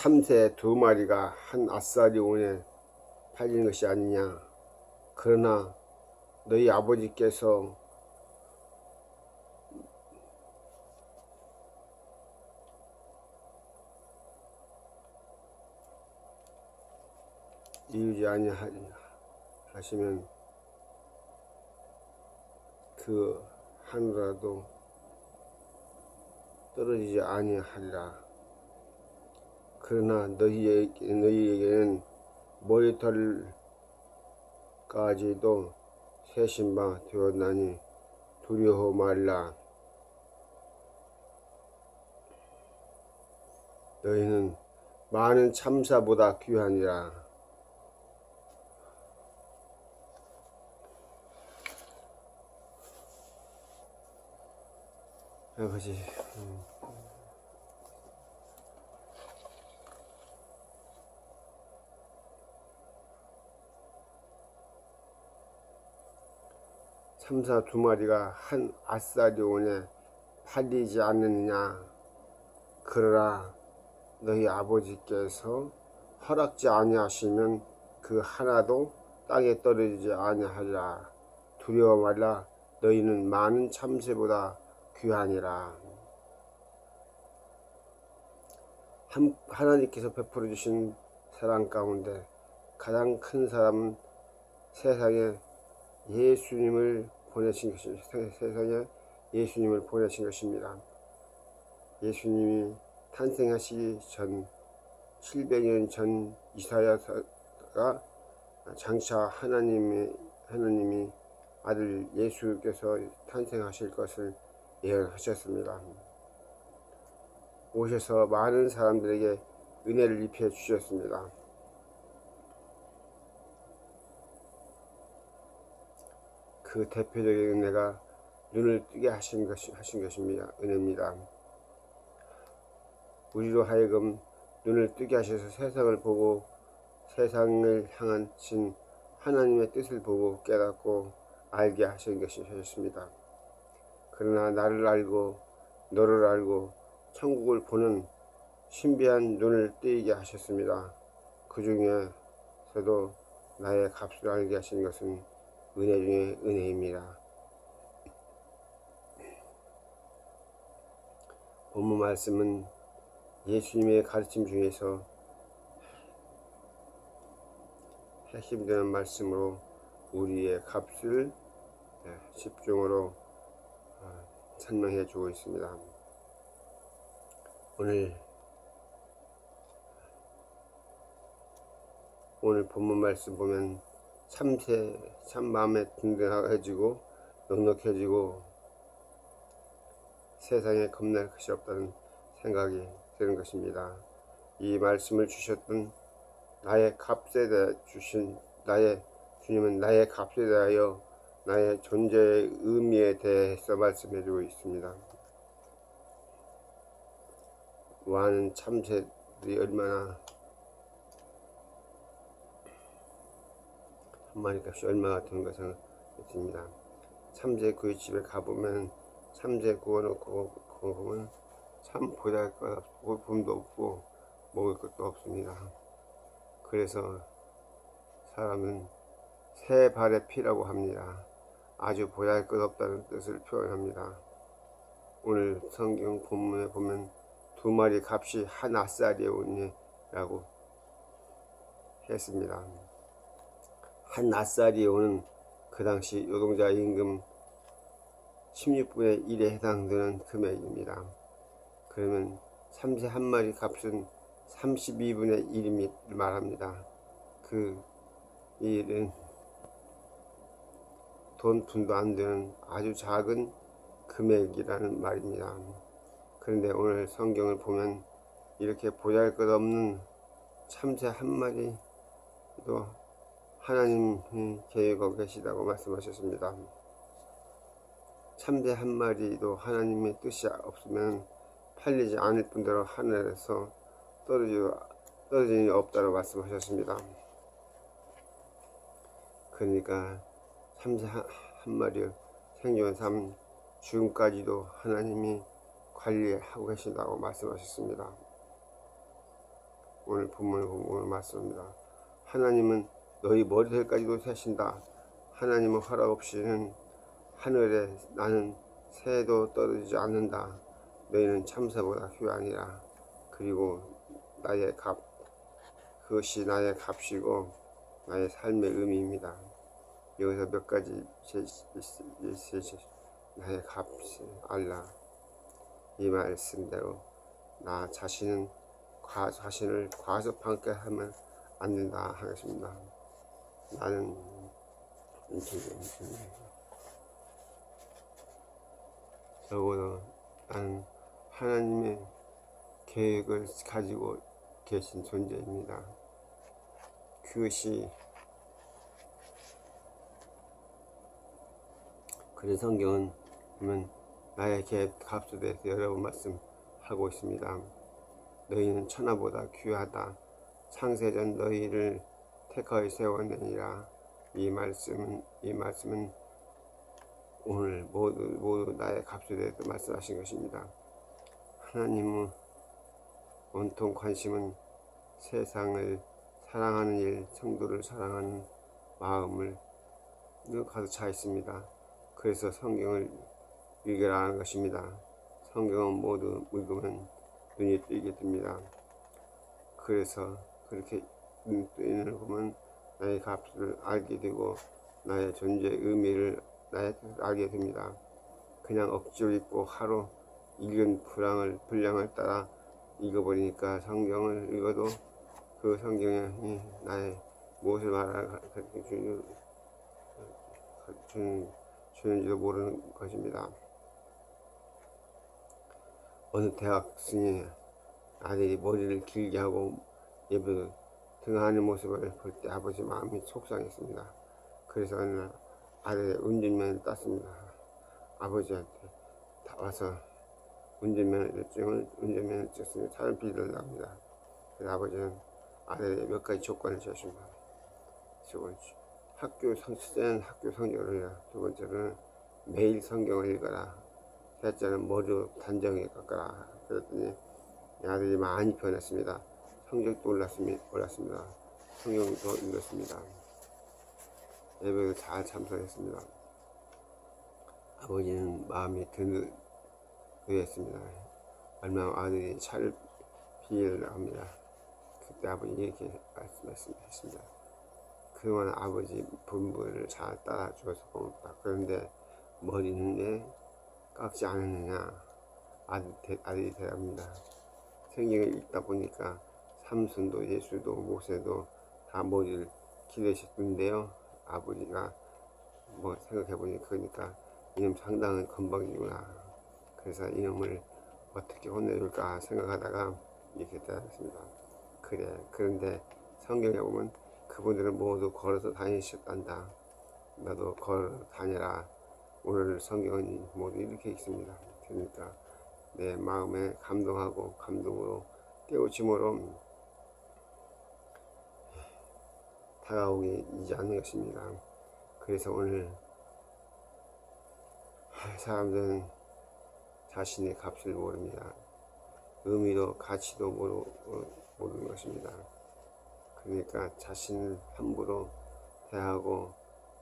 참새 두 마리가 한 아싸리 온에 팔린 것이 아니냐. 그러나 너희 아버지께서 이루지 아니하시면 그 하늘라도 떨어지지 아니하리라. 그러나 너희에, 너희에게는 머리털까지도 세신 바 되었나니 두려워 말라. 너희는 많은 참사보다 귀하니라. 아버지, 음. 참사 두 마리가 한 아싸리온에 팔리지 않느냐. 그러나 너희 아버지께서 허락지 아니하시면 그 하나도 땅에 떨어지지 아니하리라. 두려워 말라. 너희는 많은 참새보다 귀하니라. 한, 하나님께서 베풀어 주신 사랑 가운데 가장 큰 사람은 세상에 예수님을 보내신 것입니다. 세상에 예수님을 보내신 것입니다. 예수님이 탄생하시기 전 700년 전 이사야가 장차 하나님의 하나님이 아들 예수께서 탄생하실 것을 예언하셨습니다. 오셔서 많은 사람들에게 은혜를 입혀 주셨습니다. 그 대표적인 은혜가 눈을 뜨게 하신, 것, 하신 것입니다. 은혜입니다. 우리로 하여금 눈을 뜨게 하셔서 세상을 보고 세상을 향한 신 하나님의 뜻을 보고 깨닫고 알게 하신 것이 하셨습니다. 그러나 나를 알고 너를 알고 천국을 보는 신비한 눈을 뜨이게 하셨습니다. 그 중에서도 나의 값을 알게 하신 것은 은혜 중에 은혜입니다. 본문 말씀은 예수님의 가르침 중에서 핵심되는 말씀으로 우리의 값을 네, 집중으로 어, 설명해 주고 있습니다. 오늘 오늘 본문 말씀 보면 참새 참 마음에 든든해지고 넉넉해지고 세상에 겁날 것이 없다는 생각이 드는 것입니다. 이 말씀을 주셨던 나의 값에 대해 주신 나의 주님은 나의 값에 대하여 나의 존재의 의미에 대해서 말씀해 주고 있습니다. 많은 참새들이 얼마나 한 마리 값이 얼마나 되는 것을 듭니다. 참새 구이 집에 가보면 참새 구워놓고 보면 참 보잘 것 없고 봄도 없고 먹을 것도 없습니다. 그래서 사람은 새 발의 피라고 합니다. 아주 보잘 것 없다는 뜻을 표현합니다. 오늘 성경 본문에 보면 두 마리 값이 한 아싸리에 오니라고 했습니다. 한 아싸리에 오는 그 당시 노동자 임금 16분의 1에 해당되는 금액입니다. 그러면 참새 한 마리 값은 32분의 1을 말합니다. 그 일은 돈 푼도 안 되는 아주 작은 금액이라는 말입니다. 그런데 오늘 성경을 보면 이렇게 보잘 것 없는 참새 한 마리도 하나님이 계획하고 계시다고 말씀하셨습니다. 참새 한 마리도 하나님의 뜻이 없으면 팔리지 않을 뿐더러 하늘에서 떨어지는 없다고 말씀하셨습니다. 그러니까 참새 한, 한 마리 생존 삶 지금까지도 하나님이 관리하고 계신다고 말씀하셨습니다. 오늘 본문을 보면 말씀입니다. 하나님은 너희 머리털까지도 세신다. 하나님은 허락 없이는 하늘에 나는 새도 떨어지지 않는다. 너희는 참새보다 휴아니라. 그리고 나의 값 그것이 나의 값이고 나의 삶의 의미입니다. 여기서 몇 가지 제, 제, 제, 제, 나의 값을 알라. 이 말씀대로 나 자신은 과, 자신을 과소평가 하면 안 된다 하겠습니다. 나는 이렇게 적어도 나는 하나님의 계획을 가지고 계신 존재입니다. 그것이 그래서 성경은 보면 나의 계획 값에 대해서 여러 번 말씀하고 있습니다. 너희는 천하보다 귀하다. 창세전 너희를 택하여 세워내니라. 이 말씀은 이 말씀은 오늘 모두 모두 나의 값에 대해서 말씀하신 것입니다. 하나님은 온통 관심은 세상을 사랑하는 일, 성도를 사랑하는 마음을 늘 가득 차 있습니다. 그래서 성경을 읽으라 하는 것입니다. 성경은 모두 읽으면 눈이 뜨게 됩니다. 그래서 그렇게 걸 보면 나의 값을 알게 되고 나의 존재의 의미를 나의 뜻을 알게 됩니다. 그냥 억지로 읽고 하루 읽은 분량을 분량을 따라 읽어버리니까 성경을 읽어도 그 성경이 나의 무엇을 말하는 주는 주는지도 모르는 것입니다. 어느 대학생이 아들이 머리를 길게 하고 예배를 등하는 모습을 볼 때 아버지 마음이 속상했습니다. 그래서 어느 날 아들의 운전면을 땄습니다. 아버지한테 다 와서 운전면허증을 운전면허 찍습니다. 차를 빌려달랍니다. 그래서 아버지는 아들의 몇 가지 조건을 주셨습니다. 조건 학교 성취된 학교 성적을 두 번째는 매일 성경을 읽어라. 셋째는 머리 단정히 깎아라. 그랬더니 이 아들이 많이 변했습니다. 성적도 올랐습니다. 올랐습니다. 성경도 읽었습니다. 예배도 잘 참석했습니다. 아버지는 마음이 든든했습니다. 얼마 아들이 차를 비를 합니다. 그때 아버지 이렇게 말씀했습니다. 그동안 아버지 분부를 잘 따라주어서 고맙다. 그런데 머리는 왜 깎지 않았느냐? 아들, 대, 아들이 대답합니다. 성경을 읽다 보니까 삼순도 예수도 모세도 다 머리를 기르셨는데요. 아버지가 뭐 생각해 보니 그러니까 이놈 상당한 건방이구나. 그래서 이놈을 어떻게 혼내줄까 생각하다가 이렇게 대답했습니다. 그래. 그런데 성경에 보면 그분들은 모두 걸어서 다니셨단다. 나도 걸어 다녀라. 오늘 성경은 모두 이렇게 있습니다. 그러니까 내 마음에 감동하고 감동으로 깨우침으로 다가오게 이지 않는 것입니다. 그래서 오늘 사람들은 자신의 값을 모릅니다. 의미도 가치도 모르, 모르는 것입니다. 그러니까 자신을 함부로 대하고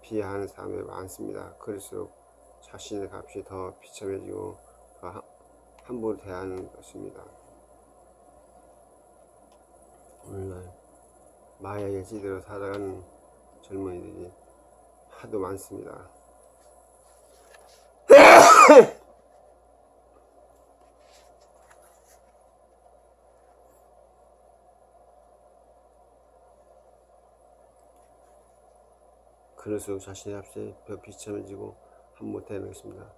비하하는 사람이 많습니다. 그럴수록 자신의 값이 더 비참해지고 더 함부로 대하는 것입니다. 오늘날 마약의 지대로 살아가는 젊은이들이 하도 많습니다. 그럴수록 자신의 앞에 더 비참해지고 대하는 것입니다.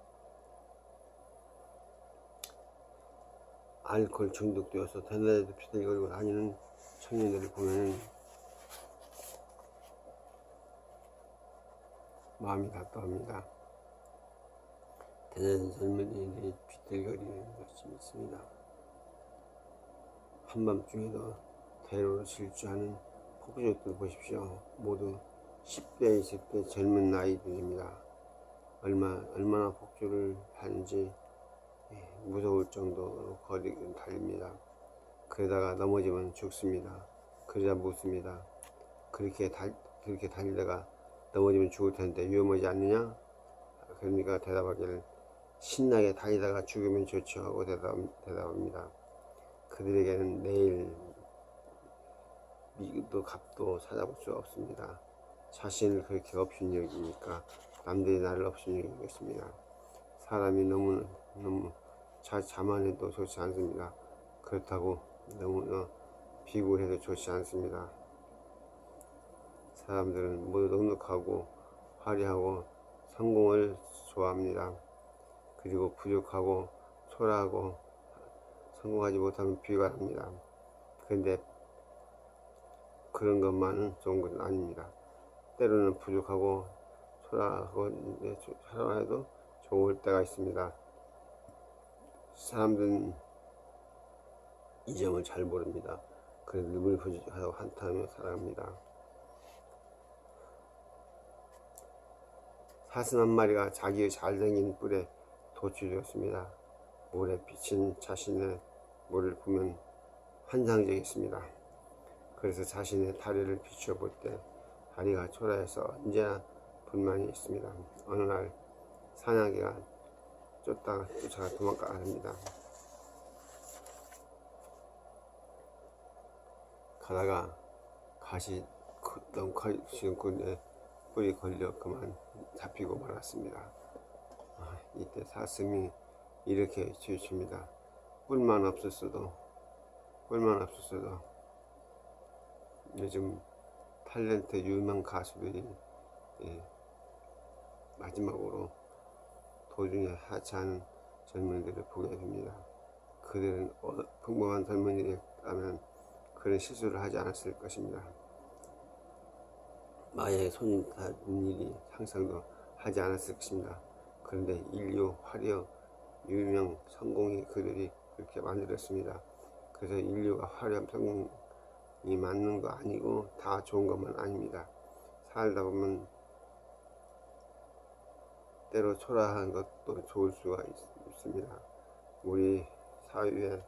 알코올 중독되어서 대낮에도 비틀거리고 다니는 청년들을 보면 마음이 답답합니다. 대낮에 젊은이들이 비틀거리는 것이 있습니다. 한밤중에도 대로를 질주하는 폭주족들 보십시오. 모두 10대, 20대 젊은 나이들입니다. 얼마, 얼마나 폭주를 하는지 예, 무서울 정도로 거리를 달립니다. 그러다가 넘어지면 죽습니다. 그러자 묻습니다. 그렇게 달, 그렇게 달리다가 넘어지면 죽을 텐데 위험하지 않느냐? 그러니까 대답하기를 신나게 달리다가 죽으면 좋죠 하고 대답, 대답합니다. 그들에게는 내일 미도 값도 찾아볼 수 없습니다. 자신을 그렇게 없인 여기니까 남들이 나를 없인 여기겠습니다. 사람이 너무 너무 자, 자만해도 좋지 않습니다. 그렇다고 너무 비굴해도 좋지 않습니다. 사람들은 모두 넉넉하고 화려하고 성공을 좋아합니다. 그리고 부족하고 초라하고 성공하지 못하면 비관합니다. 그런데 그런 것만은 좋은 것은 아닙니다. 때로는 부족하고 초라하고 초라해도 좋을 때가 있습니다. 사람들은 이 점을 잘 모릅니다. 그래도 늘 부족하고 한탄하며 살아갑니다. 사슴 한 마리가 자기의 잘생긴 뿔에 도취되었습니다. 물에 비친 자신의 물을 보면 환상적이었습니다. 그래서 자신의 다리를 비추어 볼 때 다리가 초라해서 언제나 불만이 있습니다. 어느 날 사냥개가 쫓다가 쫓아가 도망가야 합니다. 가다가 가시 너무 커진 꾼에 뿔이 걸려 그만 잡히고 말았습니다. 아, 이때 사슴이 이렇게 지으십니다. 뿔만 없었어도 뿔만 없었어도 요즘 탤런트 유명 가수들이 예, 마지막으로 도중에 하차하는 젊은이들을 보게 됩니다. 그들은 어, 평범한 젊은이라면 그런 실수를 하지 않았을 것입니다. 마에 손이 닿는 일이 상상도 하지 않았을 것입니다. 그런데 인류 화려 유명 성공이 그들이 그렇게 만들었습니다. 그래서 인류가 화려한 성공이 맞는 거 아니고 다 좋은 것만 아닙니다. 살다 보면 때로 초라한 것도 좋을 수가 있, 습니다 우리 사회에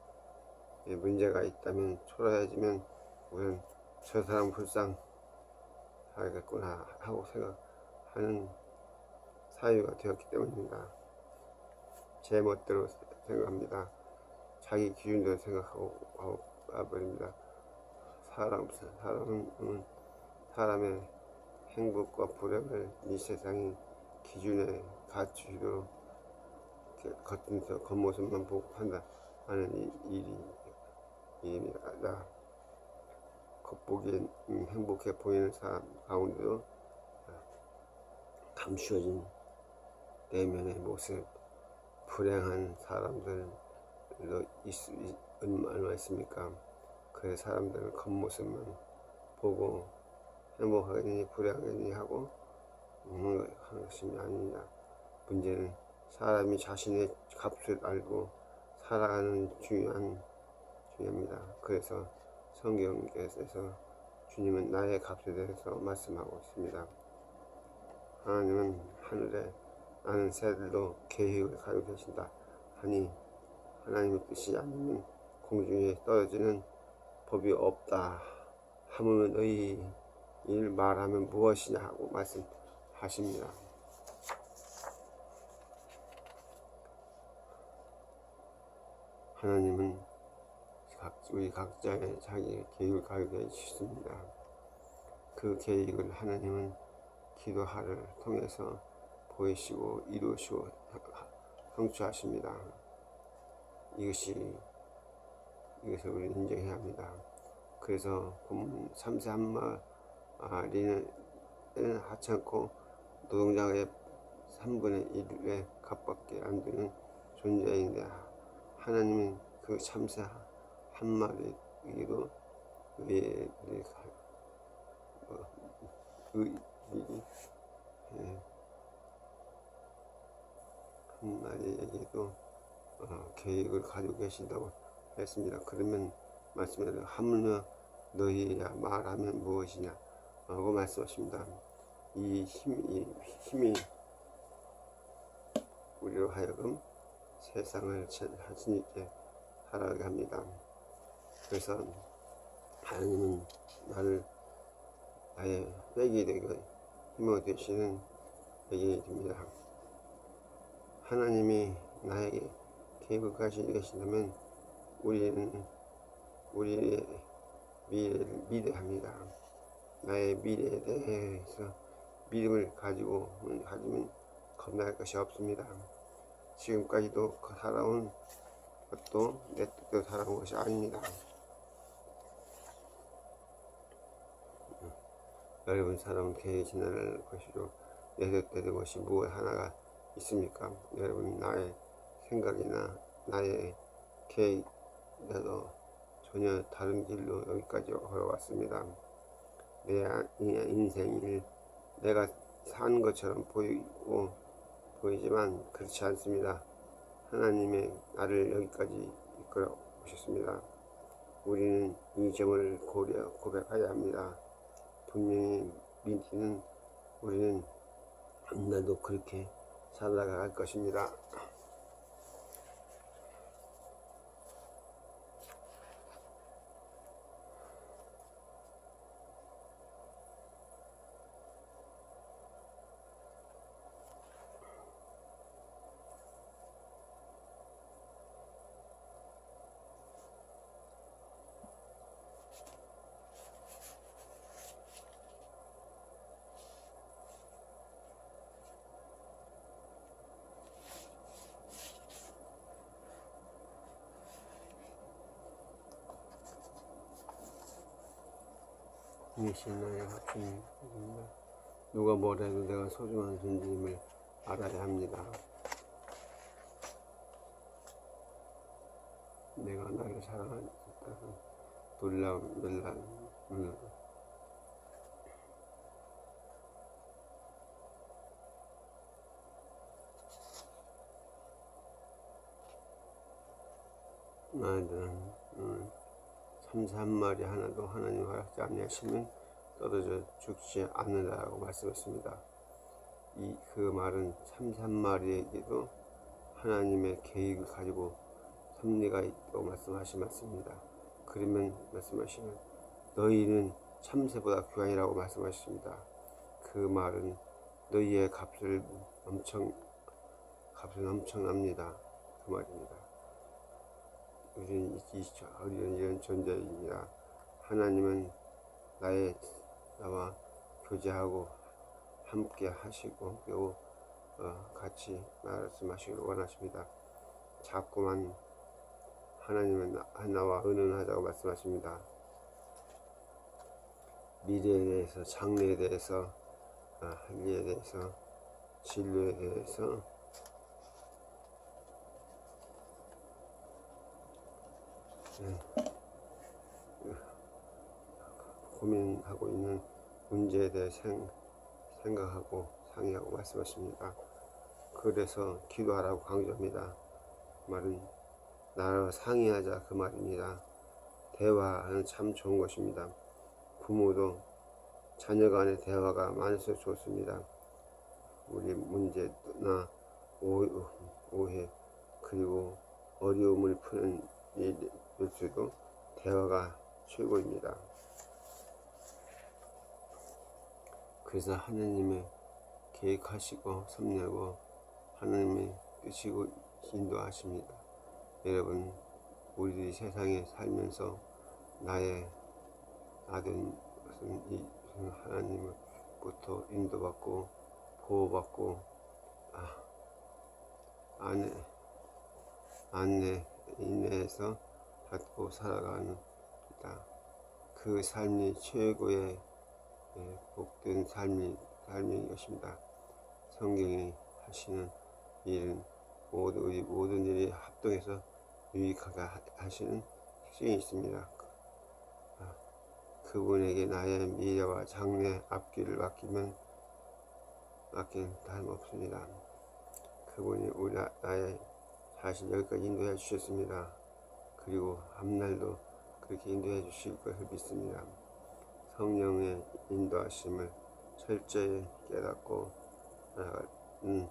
문제가 있다면 초라해지면 우선 저 사람 불쌍 하겠구나 하고 생각하는 사유가 되었기 때문입니다. 제 멋대로 생각합니다. 자기 기준대로 생각하고 가버립니다. 사람, 사람은 사람의 행복과 불행을 이 세상의 기준에 갖추도록 겉은서 겉모습만 보고 판단하는 일이 일입니다. 겉보기엔 행복해 보이는 사람 가운데도 감추어진 내면의 모습, 불행한 사람들도 있, 얼마 있습니까? 그 사람들은 겉모습만 보고 행복하겠니 불행하겠니 하고 하는 것이 아닙니다. 문제는 사람이 자신의 값을 알고 살아가는 중요한 중요합니다. 그래서 성경에서 주님은 나의 값에 대해서 말씀하고 있습니다. 하나님은 하늘에 나는 새들도 계획을 가지고 계신다 하니 하나님의 뜻이 아니면 공중에 떨어지는 법이 없다 하물며 너희 일 말하면 무엇이냐 하고 말씀하십니다. 하나님은 각, 우리 각자의 자기 계획을 가지고 계십니다. 그 계획을 하나님은 기도하를 통해서 보이시고 이루시고 성취하십니다. 이것이 이것을 우리 인정해야 합니다. 그래서 본문 3세 한마리는 하찮고 노동자의 3분의 1에 값밖에 안 되는 존재인데 하나님은 그 참새 한 마리이기도 왜 뭐, 의, 예, 한 마리에게도 어, 계획을 가지고 계신다고 했습니다. 그러면 말씀에 하물며 너희야 말하면 무엇이냐 하고 말씀하십니다. 이 힘, 이 힘이 우리로 하여금 세상을 자신 있게 살아가게 합니다. 그래서 하나님은 나를 나의 백이 되게 힘이 되시는 됩니다. 하나님이 나에게 계획을 가지고 계신다면 우리는 우리의 미래를 믿어야 합니다. 나의 미래에 대해서 믿음을 가지고 가지면 겁날 것이 없습니다. 지금까지도 살아온 것도 내 뜻대로 살아온 것이 아닙니다. 여러분 살아온 계획이 지나갈 것이죠. 내 뜻대로 된 것이 무엇 하나가 있습니까? 여러분 나의 생각이나 나의 계획이라도 전혀 다른 길로 여기까지 걸어왔습니다. 내 인생을 내가 산 것처럼 보이고 보이지만 그렇지 않습니다. 하나님의 나를 여기까지 이끌어 오셨습니다. 우리는 이 점을 고려 고백해야 합니다. 분명히 믿기는 우리는 한날도 그렇게 살아갈 것입니다. 이신 나의 하나님입니다. 누가 뭐래도 내가 소중한 존재임을 알아야 합니다. 내가 나를 사랑하는 놀라운 놀란 놀라 나들은 음, 참새 한 마리 하나도 하나님 허락지 아니하시면 떨어져 죽지 않는다고 말씀했습니다. 이 그 말은 참새 한 마리에게도 하나님의 계획을 가지고 섭리가 있다고 말씀하신 말씀입니다. 그러면 말씀하시면 너희는 참새보다 귀한이라고 말씀하셨습니다. 그 말은 너희의 값을 엄청 값은 엄청납니다. 그 말입니다. 우리는. 우리는 이런 존재입니다. 하나님은 나의 나와 교제하고 함께 하시고 또 어, 같이 말씀하시기를 원하십니다. 자꾸만 하나님은 하나와 은은하다고 말씀하십니다. 미래에 대해서, 장래에 대해서, 어, 한리에 대해서, 진로에 대해서 네. 고민하고 있는 문제에 대해 생, 생각하고 상의하고 말씀하십니다. 그래서 기도하라고 강조합니다. 말은 나와 상의하자 그 말입니다. 대화는 참 좋은 것입니다. 부모도 자녀 간의 대화가 많을수록 좋습니다. 우리 문제나 오해 그리고 어려움을 푸는 일일수도 대화가 최고입니다. 그래서 하나님의 계획하시고 섭리하고 하나님의 뜻이고 인도하십니다. 여러분 우리들이 세상에 살면서 나의 아된 것은 이 하나님으로부터 인도받고 보호받고 아, 안에 안내 인내해서 받고 살아가는 그 삶이 최고의 예, 복된 삶이 삶인 것입니다. 성경이 하시는 일은 모든 우리 모든 일이 합동해서 유익하게 하시는 특징이 있습니다. 아, 그분에게 나의 미래와 장래 앞길을 맡기면 맡긴 다름없습니다. 그분이 우리 나의 자신 여기까지 인도해 주셨습니다. 그리고 앞날도 그렇게 인도해 주실 것을 믿습니다. 성령의 인도하심을 철저히 깨닫고 나아가는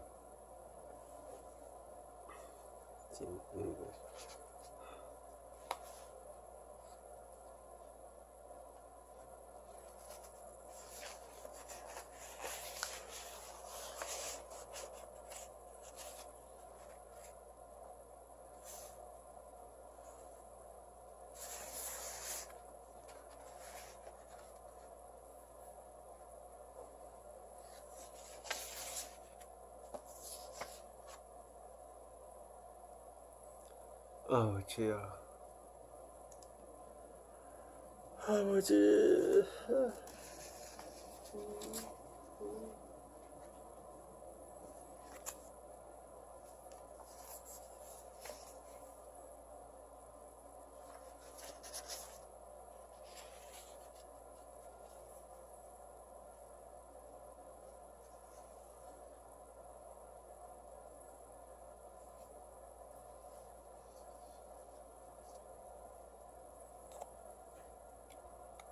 아우 주여 아버지.